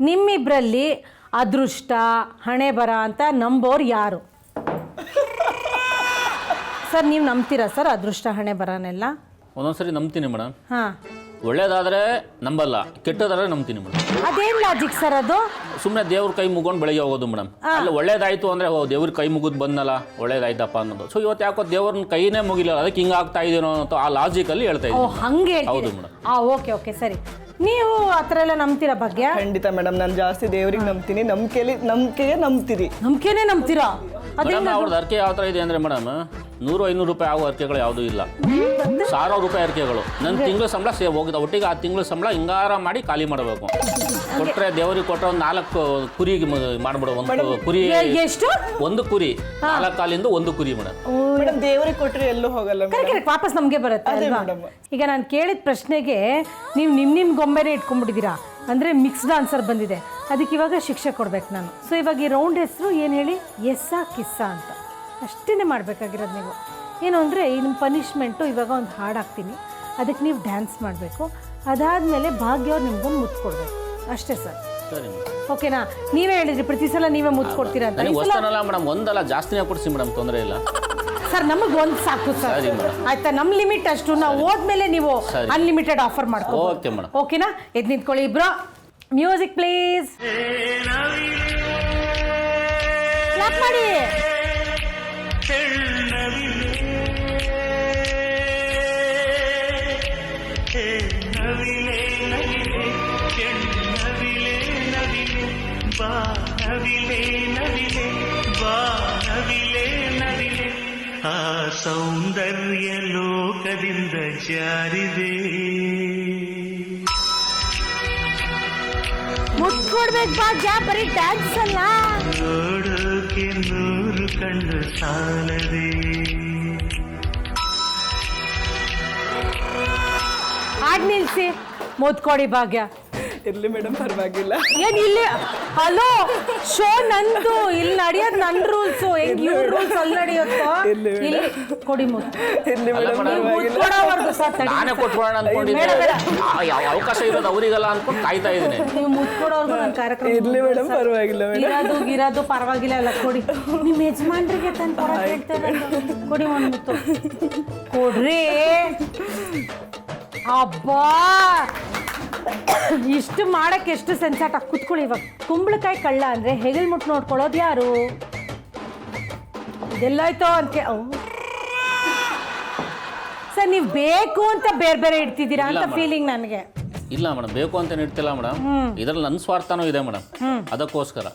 ನಿಮ್ಮಿಬ್ಬರಲ್ಲಿ ಅದೃಷ್ಟ ಹಣೆ ಬರ ಅಂತ ನಂಬೋರು ಯಾರು? ಸರ್ ನೀವು ನಂಬ್ತೀರಾ ಸರ್ ಅದೃಷ್ಟ ಹಣೆ ಬರನೆಲ್ಲ? ಒಂದೊಂದ್ಸರಿ ನಂಬ್ತೀನಿ ಮೇಡಮ್ ಹಾಂ. ಒಳ್ಳೇದಾದ್ರೆ ನಂಬಲ್ಲ ಕೆಟ್ಟದಾದ್ರೆ ನಂಬ್ತೀನಿ ಮೇಡಮ್ ಅದೇನ್ ಲಾಜಿಕ್ ಸರ್ ಅದು? ಸುಮ್ಮನೆ ದೇವ್ರ ಕೈ ಮುಗೊಂಡು ಬೆಳಗ್ಗೆ ಹೋಗೋದು ಮೇಡಮ್ ಅಲ್ಲ ಒಳ್ಳೇದಾಯ್ತು ಅಂದ್ರೆ ಓ ದೇವ್ರ ಕೈ ಮುಗಿದ್ ಬಂದಲ್ಲ ಒಳ್ಳೇದಾಯ್ತಪ್ಪ ಅನ್ನೋದು. ಸೊ ಇವತ್ತು ಯಾಕೋ ದೇವ್ರನ್ನ ಕೈನೇ ಮುಗಿಲ್ಲ ಅದಕ್ಕೆ ಹಿಂಗಾಗ್ತಾ ಇದೀನೋ ಅಂತ ಆ ಲಾಜಿಕಲ್ಲಿ ಹೇಳ್ತಾ ಓ ಇದ್ದೀನಿ ಹಂಗೆ ಹೌದು ಹೇಳ್ತೀರಿ ಮೇಡಮ್. ಓಕೆ ಓಕೆ ಸರಿ. ನೀವು ಆ ಥರ ಎಲ್ಲ ನಂಬ್ತೀರಾ ಭಾಗ್ಯ? ಖಂಡಿತ ಮೇಡಮ್ ನಾನು ಜಾಸ್ತಿ ದೇವ್ರಿಗೆ ನಂಬ್ತೀನಿ. ನಂಬಿಕೆಲಿ ನಂಬಿಕೆಗೆ ನಂಬ್ತೀರಿ. ನಂಬಿಕೆನೇ ನಂಬ್ತೀರಾ? ಅದೇ ಮೇಡಮ್ ಅವ್ರದ್ದು ಅರ್ಕೆ ಯಾವ ಥರ ಇದೆ ಅಂದ್ರೆ ಮೇಡಮ್ ನೂರು ಐನೂರು ರೂಪಾಯಿ ಆಗುವ ಅರ್ಕೆಗಳು ಯಾವುದೂ ಇಲ್ಲ. ಸಾವಿರಾರು ರೂಪಾಯಿ ಅರ್ಕೆಗಳು ನನ್ನ ತಿಂಗಳ ಸಂಬಳ ಸೇ ಹೋಗಿದೆ. ಒಟ್ಟಿಗೆ ಆ ತಿಂಗಳ ಸಂಬಳ ಹಿಂಗಾರ ಮಾಡಿ ಖಾಲಿ ಮಾಡಬೇಕು. ಕೊಟ್ರೆ ದೇವರಿಗೆ ಕೊಟ್ಟರೆ ಒಂದು ನಾಲ್ಕು ಕುರಿಗೆ ಮಾಡ್ಬಿಡು. ಒಂದು ಕುರಿ ಎಷ್ಟು? ಒಂದು ಕುರಿ. ನಾಲ್ಕು ಕಾಲಿಂದ ಒಂದು ಕುರಿ ಮೇಡಮ್. ಮೇಡಮ್ ಕೊಟ್ಟರೆ ಕೊಟ್ರೆ ಎಲ್ಲೂ ಹೋಗಲ್ಲ ಕರೆಕ್ಟ್ ಕರೆಕ್ಟ್. ವಾಪಸ್ ನಮಗೆ ಬರುತ್ತೆ ಅಲ್ವಾ? ಈಗ ನಾನು ಕೇಳಿದ ಪ್ರಶ್ನೆಗೆ ನೀವು ನಿಮ್ಮ ನಿಮ್ಮ ಗೊಂಬೆನೇ ಇಟ್ಕೊಂಡ್ಬಿಟ್ಟಿದ್ದೀರಾ? ಅಂದರೆ ಮಿಕ್ಸ್ಡ್ ಆನ್ಸರ್ ಬಂದಿದೆ. ಅದಕ್ಕೆ ಇವಾಗ ಶಿಕ್ಷೆ ಕೊಡ್ಬೇಕು ನಾನು. ಸೊ ಇವಾಗ ಈ ರೌಂಡ್ ಹೆಸರು ಏನು ಹೇಳಿ? ಎಸ್ಸಾ ಕಿಸ್ಸಾ ಅಂತ. ಅಷ್ಟೇ ಮಾಡಬೇಕಾಗಿರೋದು ನೀವು. ಏನು ಅಂದರೆ ಇನ್ನು ನಿಮ್ಮ ಪನಿಷ್ಮೆಂಟು ಇವಾಗ ಒಂದು ಹಾಡು ಹಾಕ್ತೀನಿ. ಅದಕ್ಕೆ ನೀವು ಡ್ಯಾನ್ಸ್ ಮಾಡಬೇಕು. ಅದಾದಮೇಲೆ ಭಾಗ್ಯವ್ರು ನಿಮ್ಗೊಂದು ಮುತ್ತು ಕೊಡಬೇಕು. ಅಷ್ಟೇ ಸರ್. ಸರಿ ಓಕೆನಾ? ನೀವೇ ಹೇಳಿದ್ರಿ ಪ್ರತಿ ಸಲ ನೀವೇ ಮುತ್ತು ಕೊಡ್ತೀರಾ ಅಂತ. ಈ ನನಗೆ ಸಲ ಹೊಸ್ತನಲ್ಲ ಮೇಡಮ್ ಒಂದಲ್ಲ ಜಾಸ್ತಿನೇ ಕೊಡಿಸಿ ಮೇಡಮ್ ತೊಂದರೆ ಇಲ್ಲ. ಸರ್ ನಮಗೆ ಒಂದು ಸಾಕು ಸರ್. ಆಯ್ತಾ? ನಮ್ಮ ಲಿಮಿಟ್ ಅಷ್ಟು. ನಾವು ಹೋದ್ಮೇಲೆ ನೀವು ಸರಿ. ಅನ್ಲಿಮಿಟೆಡ್ ಆಫರ್ ಮಾಡ್ಕೋ ಓಕೆನಾ? ಎದ್ ನಿಂತ್ಕೊಳ್ಳಿ ಇಬ್ರು. ಮ್ಯೂಸಿಕ್ ಪ್ಲೀಸ್ ನವಿಲೆ ನವಿಲೆ ಬಾ ನವಿಲೆ. ನವಿಲೆ ಆ ಸೌಂದರ್ಯ ಲೋಕದಿಂದ ಜಾರಿದೆ. ಮುಟ್ಕೊಡ್ಬೇಕು ಕೊಡ್ಬೇಕು ಭಾಗ್ಯ ಬರೀ ಡ್ಯಾನ್ಸ್ ಅಲ್ಲ. ನೋಡೋಕೆ ನೂರು ಕಣ್ಣು ಸಾಲದೆ. ಆಡ್ ನಿಲ್ಸಿ. ಮುತ್ಕೊಡಿ ಭಾಗ್ಯ. ಇರ್ಲಿ ಮೇಡಮ್ ಪರವಾಗಿಲ್ಲ. ಏನ್ ಇಲ್ಲಿ? ಹಲೋ ಶೋ ನಂದು. ಇಲ್ಲಿ ನಡೆಯೋದ್ ನನ್ ರೂಲ್ಸ್ ಹೆಂಗ್ ಇವ್ರ ರೂಲ್ಸ್ ಅಲ್ಲಿ ನಡೆಯುತ್ತೋ? ಇಲ್ಲಿ ಇಲ್ಲಿ ಕೊಡಿ ಮುತ್ತು. ಇರ್ಲಿ ಮೇಡಮ್ ಪರವಾಗಿಲ್ಲ. ಕೊಡೋವರೆಗೂ ಸರ್ ತಡಿ. ನಾನೇ ಅನ್ಕೊಂಡಿದ್ದೆ. ಬೇಡ, ಬೇಡ. ಆ, ಯಾವ ಅವಕಾಶ ಇರೋದು ಅವರಿಗಲ್ಲ ಅನ್ಕೊಂಡು ಕಾಯ್ತಾ ಇದ್ದೀನಿ. ನೀವು ಮುತ್ಕೊಡೋರ್ಗು ನನ್ನ ಕಾರ್ಯಕ್ರಮ ಇರ್ಲಿ ಮೇಡಮ್ ಪರವಾಗಿಲ್ಲ ಮೇಡಮ್. ಇರೋದು ಗಿರೋದು ಪರವಾಗಿಲ್ಲ ಅಲ್ಲ ಕೊಡಿ. ನಿಮ್ಮ ಯಜಮಾನ್ರಿಗೆ ತಂದು ಕೊಡಕ್ಕೆ ಹೇಳ್ತಾರೆ ಕೊಡಿ ಒಂದು ಮುತ್ತು. ಕೊಡ್ರಿ. ಅಬ್ಬಾ! ಇಷ್ಟು ಮಾಡಕ್ಕೆ ಎಷ್ಟು ಸೆನ್ಸಾಟ ಕುತ್ಕೊಳ್ಳಿ. ಇವಾಗ ಕುಂಬಳಕಾಯಿ ಕಳ್ಳ ಅಂದ್ರೆ ಹೆಗಲ್ ಮುಟ್ಟು ನೋಡ್ಕೊಳ್ಳೋದು ಯಾರು? ಇದೆಲ್ಲಾಯ್ತೋ ಅಂತ ಸರ್ ನೀವು ಬೇಕು ಅಂತ ಬೇರೆ ಬೇರೆ ಇಡ್ತಿದ್ದೀರಾ ಅಂತ ಫೀಲಿಂಗ್ ನನಗೆ. ಇಲ್ಲ ಮೇಡಮ್ ಬೇಕು ಅಂತ ಇಡ್ತಿಲ್ಲ ಮೇಡಮ್. ಇದ್ರಲ್ಲಿ ನನ್ನ ಸ್ವಾರ್ಥನೂ ಇದೆ ಮೇಡಮ್. ಅದಕ್ಕೋಸ್ಕರ.